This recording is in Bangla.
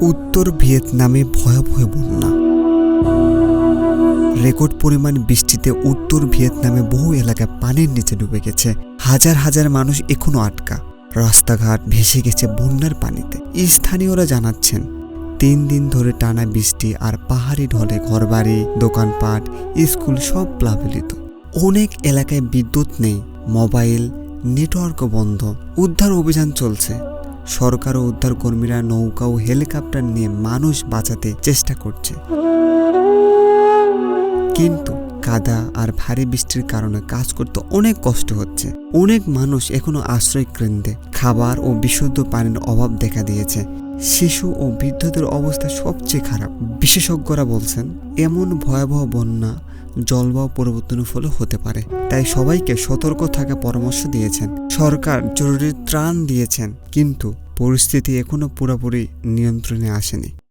উত্তর ভিয়েতনামে ভয়াবহ বন্যা। রেকর্ড পরিমাণ বৃষ্টিতে উত্তর ভিয়েতনামে বহু এলাকায় পানির নিচে ডুবে গেছে। হাজার হাজার মানুষ এখনও আটকা। রাস্তাঘাট ভেসে গেছে বন্যার পানিতে। স্থানীয়রা জানাচ্ছেন, তিন দিন ধরে টানা বৃষ্টি আর পাহাড়ি ঢলে ঘরবাড়ি, দোকানপাট, স্কুল সব প্লাবিত অনেক এলাকায় বিদ্যুৎ নেই, মোবাইল, নেটওয়ার্কও বন্ধ। উদ্ধার অভিযান চলছে। সরকার ও উদ্ধার কর্মীরা নৌকা ও হেলিকপ্টার নিয়ে মানুষ বাঁচাতে চেষ্টা করছে। কিন্তু কাদা আর ভারী বৃষ্টির কারণে কাজ করতে অনেক কষ্ট হচ্ছে। অনেক মানুষ এখনও আশ্রয় কেন্দ্রে খাবার ও বিশুদ্ধ পানির অভাব দেখা দিয়েছে। শিশু ও বৃদ্ধদের অবস্থা সবচেয়ে খারাপ। বিশেষজ্ঞরা বলছেন, এমন ভয়াবহ বন্যা জলবায়ু পরিবর্তনের ফলে হতে পারে। তাই সবাইকে সতর্ক থাকা পরামর্শ দিয়েছেন। সরকার জরুরি ত্রাণ দিয়েছেন, কিন্তু পরিস্থিতি এখনও পুরোপুরি নিয়ন্ত্রণে আসেনি।